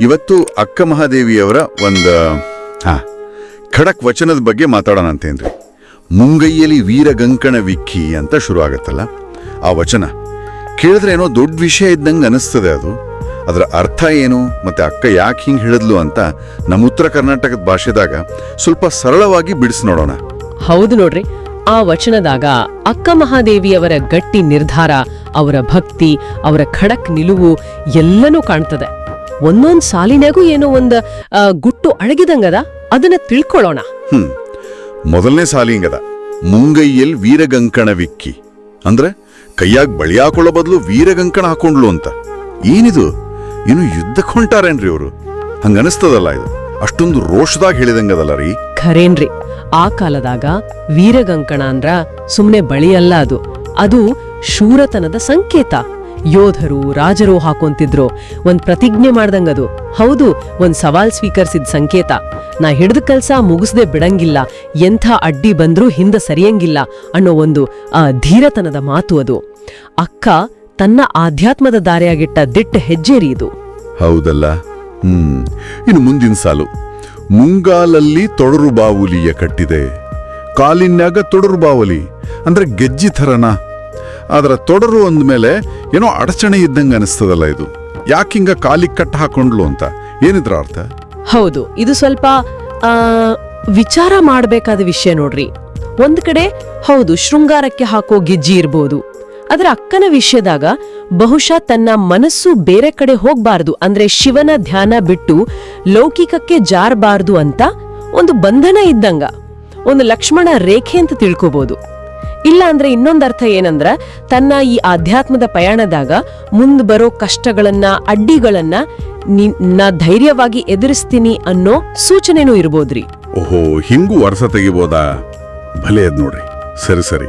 ಇವತ್ತು ಅಕ್ಕ ಮಹಾದೇವಿಯವರ ಒಂದು, ಹಾ, ಖಡಕ್ ವಚನದ ಬಗ್ಗೆ ಮಾತಾಡೋಣ ಅಂತೇನ್ರಿ. ಮುಂಗೈಯಲ್ಲಿ ವೀರಗಂಕಣ ವಿಕ್ಕಿ ಅಂತ ಶುರು ಆಗತ್ತಲ್ಲ ಆ ವಚನ. ಕೇಳಿದ್ರೆ ಏನೋ ದೊಡ್ಡ ವಿಷಯ ಇದ್ದಂಗೆ ಅನಿಸ್ತದೆ ಅದು. ಅದರ ಅರ್ಥ ಏನು, ಮತ್ತು ಅಕ್ಕ ಯಾಕೆ ಹಿಂಗೆ ಹೇಳಿದ್ಲು ಅಂತ ನಮ್ಮ ಉತ್ತರ ಕರ್ನಾಟಕದ ಭಾಷೆದಾಗ ಸ್ವಲ್ಪ ಸರಳವಾಗಿ ಬಿಡಿಸಿ ನೋಡೋಣ. ಹೌದು ನೋಡ್ರಿ, ಆ ವಚನದಾಗ ಅಕ್ಕ ಮಹಾದೇವಿಯವರ ಗಟ್ಟಿ ನಿರ್ಧಾರ, ಅವರ ಭಕ್ತಿ, ಅವರ ಖಡಕ್ ನಿಲುವು ಎಲ್ಲನೂ ಕಾಣ್ತದೆ. ಒಂದೊಂದ್ ಸಾಲಿನಾಗೂ ಏನೋ ಒಂದ್ ಗುಟ್ಟು ಅಡಗಿದಂಗದ? ಅದನ್ನ ತಿಳ್ಕೊಳ್ಳೋಣ. ಹ್ಮ್. ಮೊದಲನೇ ಸಾಲಿ ಹಿಂಗದ. ಮುಂಗೈಯಲ್ಲಿ ವೀರಗಂಕಣ ವಿಕ್ಕಿ. ಅಂದ್ರೆ ಕೈಯಾಗ್ ಬಳಿ ಹಾಕೊಳ್ಳೋ ಬದಲು ವೀರಗಂಕಣ ಹಾಕೊಂಡ್ಲು ಅಂತ. ಏನಿದು? ಇನ್ನು ಯುದ್ಧಕ್ಕೆ ಹೊಂಟಾರೇನ್ರಿ ಇವರು? ಹಂಗನಿಸ್ತದಲ್ಲ ಇದು. ಅಷ್ಟೊಂದು ರೋಷದಾಗ ಹೇಳಿದಂಗದಲ್ಲ ರೀ. ಖರೇನ್ರಿ. ಆ ಕಾಲದಾಗ ವೀರಗಂಕಣ ಅಂದ್ರ ಸುಮ್ನೆ ಬಳಿ ಅಲ್ಲ ಅದು. ಅದು ಶೂರತನದ ಸಂಕೇತ. ಯೋಧರು, ರಾಜರು ಹಾಕೊಂತಿದ್ರು ಒಂದ್ ಪ್ರತಿಜ್ಞೆ ಮಾಡ್ದಂಗದು ಹೌದು, ಒಂದ್ ಸವಾಲ್ ಸ್ವೀಕರಿಸಿದ ಸಂಕೇತ. ನಾ ಹಿಡ್ದ ಕೆಲ್ಸ ಮುಗಿಸದೆ ಬಿಡಂಗಿಲ್ಲ. ಎಂಥ ಅಡ್ಡಿ ಬಂದ್ರೂ ಹಿಂದ ಸರಿಯಂಗಿಲ್ಲ ಅನ್ನೋ ಒಂದು ಆ ಧೀರತನದ ಮಾತು ಅದು. ಅಕ್ಕ ತನ್ನ ಆಧ್ಯಾತ್ಮದ ದಾರಿಯಾಗಿಟ್ಟ ದಿಟ್ಟ ಹೆಜ್ಜೆರಿ ಇದು. ಹೌದಲ್ಲ? ಹ್ಮ್. ಇನ್ನು ಮುಂದಿನ ಸಾಲು. ಮುಂಗಾಲಲ್ಲಿ ತೊಡರು ಬಾವುಲಿಯ ಕಟ್ಟಿದೆ. ಕಾಲಿನ್ಯಾಗ ತೊಡರು ಬಾವುಲಿ ಅಂದ್ರೆ ಗೆಜ್ಜಿ ಥರನ? ಅದರ ತೊಡರು ಅಂದಮೇಲೆ ಏನೋ ಅಡಚಣೆ ಇದ್ದಂಗೆ ಅನಿಸ್ತದಲ್ಲ ಇದು. ಯಾಕಿಂಗ ಕಾಲಿಗೆ ಕಟ್ಟ ಹಾಕೊಂಡ್ಲು ಅಂತ? ಏನಿದ್ರ ಅರ್ಥ? ಹೌದು, ಇದು ಸ್ವಲ್ಪ ವಿಚಾರ ಮಾಡಬೇಕಾದ ವಿಷಯ ನೋಡ್ರಿ. ಒಂದ್ ಕಡೆ, ಹೌದು, ಶೃಂಗಾರಕ್ಕೆ ಹಾಕೋ ಗೆಜ್ಜಿ ಇರ್ಬೋದು. ಅದರ ಅಕ್ಕನ ವಿಷಯದಾಗ ಬಹುಶಃ ತನ್ನ ಮನಸ್ಸು ಬೇರೆ ಕಡೆ ಹೋಗ್ಬಾರ್ದು. ಅಂದ್ರೆ ಶಿವನ ಧ್ಯಾನ ಬಿಟ್ಟು ಲೌಕಿಕಕ್ಕೆ ಜಾರಬಾರ್ದು ಅಂತ ಒಂದು ಬಂಧನ ಇದ್ದಂಗ. ಒಂದು ಲಕ್ಷ್ಮಣ ರೇಖೆ ಅಂತ ತಿಳ್ಕೋಬಹುದು ಇಲ್ಲ ಅಂದ್ರೆ ಇನ್ನೊಂದು ಅರ್ಥ ಏನಂದ್ರ ತನ್ನ ಈ ಆಧ್ಯಾತ್ಮದ ಪಯಣದಾಗ ಮುಂದ್ ಬರೋ ಕಷ್ಟಗಳನ್ನ, ಅಡ್ಡಿಗಳನ್ನ ನಿನ್ನ ಧೈರ್ಯವಾಗಿ ಎದುರಿಸ್ತೀನಿ ಅನ್ನೋ ಸೂಚನೆನೂ ಇರ್ಬೋದ್ರಿ. ಓಹೋ, ಹಿಂಗೂ ವರ್ಷ ತೆಗಿಬೋದಾ? ಭಲೆ ನೋಡ್ರಿ. ಸರಿ ಸರಿ.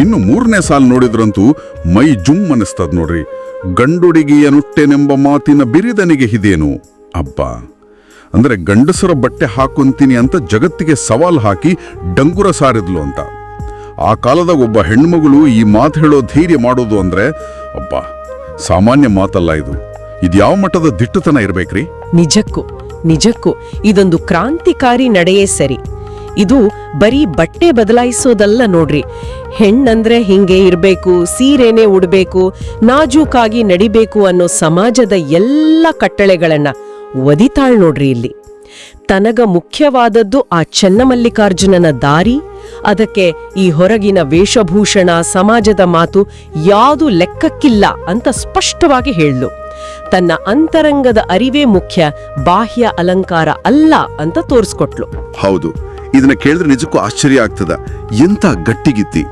ಇನ್ನು ಮೂರನೇ ಸಾಲ್ ನೋಡಿದ್ರಂತೂ ಮೈ ಜುಮ್ ಅನಿಸ್ತದ್ ನೋಡ್ರಿ. ಗಂಡುಡಿಗೆಯ ನುಟ್ಟೆನೆಂಬ ಮಾತಿನ ಬಿರಿದನಿಗೆ ಹಿದೇನು? ಅಬ್ಬ. ಅಂದ್ರೆ ಗಂಡಸರ ಬಟ್ಟೆ ಹಾಕೊಂತೀನಿ ಅಂತ ಜಗತ್ತಿಗೆ ಸವಾಲ್ ಹಾಕಿ ಡಂಗುರ ಸಾರಿದ್ಲು ಅಂತ. ಆ ಕಾಲದ ಒಬ್ಬ ಹೆಣ್ಮಗಳು ಈ ಮಾತು ಹೇಳೋ ಧೈರ್ಯ ಮಾಡೋದು ಅಂದ್ರೆ, ಅಬ್ಬಾ, ಸಾಮಾನ್ಯ ಮಾತಲ್ಲ ಇದು. ಇದ್ಯಾವ ಮಟ್ಟದ ದಿಟ್ಟತನ ಇರ್ಬೇಕ್ರಿ? ನಿಜಕ್ಕೂ ನಿಜಕ್ಕೂ, ಇದೊಂದು ಕ್ರಾಂತಿಕಾರಿ ನಡೆಯೇ ಸರಿ. ಇದು ಬರೀ ಬಟ್ಟೆ ಬದಲಾಯಿಸೋದಲ್ಲ ನೋಡ್ರಿ. ಹೆಣ್ಣಂದ್ರೆ ಹಿಂಗೆ ಇರಬೇಕು, ಸೀರೆನೆ ಉಡಬೇಕು, ನಾಜೂಕಾಗಿ ನಡಿಬೇಕು ಅನ್ನೋ ಸಮಾಜದ ಎಲ್ಲ ಕಟ್ಟಳೆಗಳನ್ನ ಒದಿತಾಳ್ ನೋಡ್ರಿ ಇಲ್ಲಿ. ತನಗ ಮುಖ್ಯವಾದದ್ದು ಆ ಚನ್ನಮಲ್ಲಿಕಾರ್ಜುನನ ದಾರಿ. ಅದಕ್ಕೆ ಈ ಹೊರಗಿನ ವೇಷಭೂಷಣ, ಸಮಾಜದ ಮಾತು ಯಾವುದು ಲೆಕ್ಕಕ್ಕಿಲ್ಲ ಅಂತ ಸ್ಪಷ್ಟವಾಗಿ ಹೇಳಲು ತನ್ನ ಅಂತರಂಗದ ಅರಿವೇ ಮುಖ್ಯ, ಬಾಹ್ಯ ಅಲಂಕಾರ ಅಲ್ಲ ಅಂತ ತೋರಿಸ್ಕೊಟ್ಲು. ಹೌದು, ಇದನ್ನ ಕೇಳಿದ್ರೆ ನಿಜಕ್ಕೂ ಆಶ್ಚರ್ಯ ಆಗ್ತದ. ಎಂತ ಗಟ್ಟಿಗಿತ್ತಿ.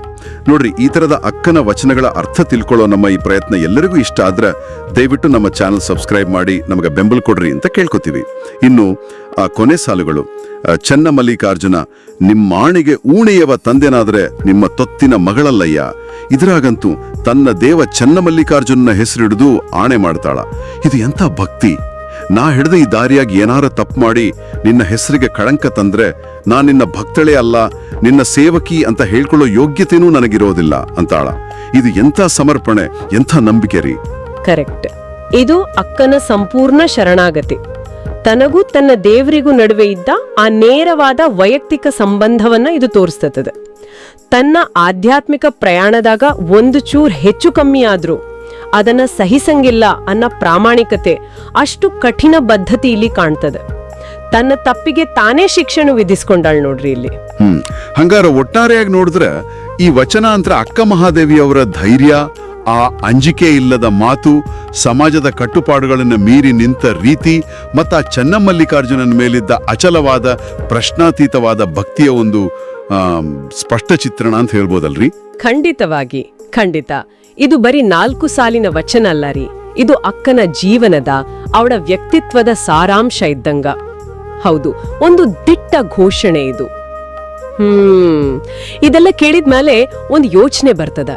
ನೋಡ್ರಿ, ಈ ತರದ ಅಕ್ಕನ ವಚನಗಳ ಅರ್ಥ ತಿಳ್ಕೊಳ್ಳೋ ನಮ್ಮ ಈ ಪ್ರಯತ್ನ ಎಲ್ಲರಿಗೂ ಇಷ್ಟ ಆದ್ರೆ ದಯವಿಟ್ಟು ನಮ್ಮ ಚಾನಲ್ ಸಬ್ಸ್ಕ್ರೈಬ್ ಮಾಡಿ, ನಮಗೆ ಬೆಂಬಲ ಕೊಡ್ರಿ ಅಂತ ಕೇಳ್ಕೊತೀವಿ. ಇನ್ನು ಆ ಕೊನೆ ಸಾಲುಗಳು. ಚನ್ನಮಲ್ಲಿಕಾರ್ಜುನ ಚೆನ್ನ ಮಲ್ಲಿಕಾರ್ಜುನ, ನಿಮ್ಮಾಣಿಗೆ ಊಣೆಯವ ತಂದೆನಾದರೆ ನಿಮ್ಮ ತೊತ್ತಿನ ಮಗಳಲ್ಲಯ್ಯ. ಇದರಾಗಂತೂ ತನ್ನ ದೇವ ಚೆನ್ನ ಮಲ್ಲಿಕಾರ್ಜುನನ ಹೆಸರಿಡಿದು ಆಣೆ ಮಾಡ್ತಾಳ. ಇದು ಎಂಥ ಭಕ್ತಿ. ನಾ ಹಿಡಿದ ಈ ದಾರಿಯಾಗಿ ಏನಾರ ತಪ್ಪು ಮಾಡಿ ನಿನ್ನ ಹೆಸರಿಗೆ ಕಳಂಕ ತಂದ್ರೆ ನಾ ನಿನ್ನ ಭಕ್ತಳೇ ಅಲ್ಲ, ನಿನ್ನ ಸೇವಕಿ ಅಂತ ಹೇಳ್ಕೊಳ್ಳೋ ಯೋಗ್ಯತೆನೂ ನನಗಿರೋದಿಲ್ಲ ಅಂತಾಳ. ಇದು ಎಂಥ ಸಮರ್ಪಣೆ, ಎಂಥ ನಂಬಿಕೆ ರೀ. ಕರೆಕ್ಟ್. ಇದು ಅಕ್ಕನ ಸಂಪೂರ್ಣ ಶರಣಾಗತಿ. ತನಗೂ ತನ್ನ ದೇವರಿಗೂ ನಡುವೆ ಇದ್ದ ಆ ನೇರವಾದ ವೈಯಕ್ತಿಕ ಸಂಬಂಧವನ್ನ ಇದು ತೋರಿಸ್ತದೆ. ತನ್ನ ಆಧ್ಯಾತ್ಮಿಕ ಪ್ರಯಾಣದಾಗ ಒಂದು ಚೂರ್ ಹೆಚ್ಚು ಕಮ್ಮಿ ಆದ್ರೂ ಅದನ್ನ ಸಹಿಸಂಗಿಲ್ಲ ಅನ್ನೋ ಪ್ರಾಮಾಣಿಕತೆ ಅಷ್ಟು ಕಠಿಣ ಬದ್ಧತೆ ಇಲ್ಲಿ ಕಾಣ್ತದೆ. ತನ್ನ ತಪ್ಪಿಗೆ ತಾನೇ ಶಿಕ್ಷಣ ವಿಧಿಸ್ಕೊಂಡಾಳ್ ನೋಡ್ರಿ ಇಲ್ಲಿ. ಹ್ಮ್, ಹಂಗಾರ ಒಟ್ಟಾರೆಯಾಗಿ ನೋಡಿದ್ರೆ ಈ ವಚನ ಅಂತ ಅಕ್ಕ ಮಹಾದೇವಿಯವರ ಧೈರ್ಯ, ಆ ಅಂಜಿಕೆ ಇಲ್ಲದ ಮಾತು ಸಮಾಜದ ಕಟ್ಟುಪಾಡುಗಳನ್ನು ಮೀರಿ ನಿಂತ ರೀತಿ ಮತ್ತು ಆ ಚೆನ್ನಮಲ್ಲಿಕಾರ್ಜುನನ ಮೇಲಿದ್ದ ಅಚಲವಾದ, ಪ್ರಶ್ನಾತೀತವಾದ ಭಕ್ತಿಯ ಒಂದು ಸ್ಪಷ್ಟ ಚಿತ್ರಣ ಅಂತ ಹೇಳ್ಬೋದಲ್ರಿ? ಖಂಡಿತವಾಗಿ, ಖಂಡಿತ. ಇದು ಬರೀ ನಾಲ್ಕು ಸಾಲಿನ ವಚನ ಅಲ್ಲ ರೀ. ಇದು ಅಕ್ಕನ ಜೀವನದ, ಅವಳ ವ್ಯಕ್ತಿತ್ವದ ಸಾರಾಂಶ ಇದ್ದಂಗ. ಹೌದು, ಒಂದು ದಿಟ್ಟ ಘೋಷಣೆ ಇದು. ಹ್ಮ್. ಇದೆಲ್ಲ ಕೇಳಿದ್ಮೇಲೆ ಒಂದು ಯೋಚನೆ ಬರ್ತದ.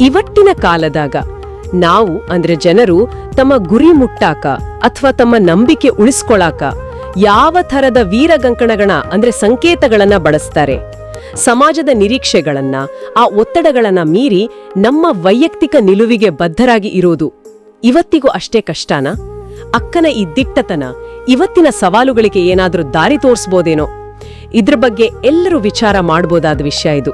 ಇವತ್ತಿನ ಕಾಲದಾಗ ನಾವು, ಅಂದ್ರೆ ಜನರು, ತಮ್ಮ ಗುರಿ ಮುಟ್ಟಾಕ ಅಥವಾ ತಮ್ಮ ನಂಬಿಕೆ ಉಳಿಸ್ಕೊಳಾಕ ಯಾವ ಥರದ ವೀರಗಂಕಣಗಳ ಅಂದ್ರೆ ಸಂಕೇತಗಳನ್ನ ಬಳಸ್ತಾರೆ? ಸಮಾಜದ ನಿರೀಕ್ಷೆಗಳನ್ನ, ಆ ಒತ್ತಡಗಳನ್ನ ಮೀರಿ ನಮ್ಮ ವೈಯಕ್ತಿಕ ನಿಲುವಿಗೆ ಬದ್ಧರಾಗಿ ಇರೋದು ಇವತ್ತಿಗೂ ಅಷ್ಟೇ ಕಷ್ಟನಾ? ಅಕ್ಕನ ಈ ದಿಟ್ಟತನ ಇವತ್ತಿನ ಸವಾಲುಗಳಿಗೆ ಏನಾದರೂ ದಾರಿ ತೋರಿಸ್ಬೋದೇನೋ? ಇದ್ರ ಬಗ್ಗೆ ಎಲ್ಲರೂ ವಿಚಾರ ಮಾಡಬಹುದಾದ ವಿಷಯ ಇದು.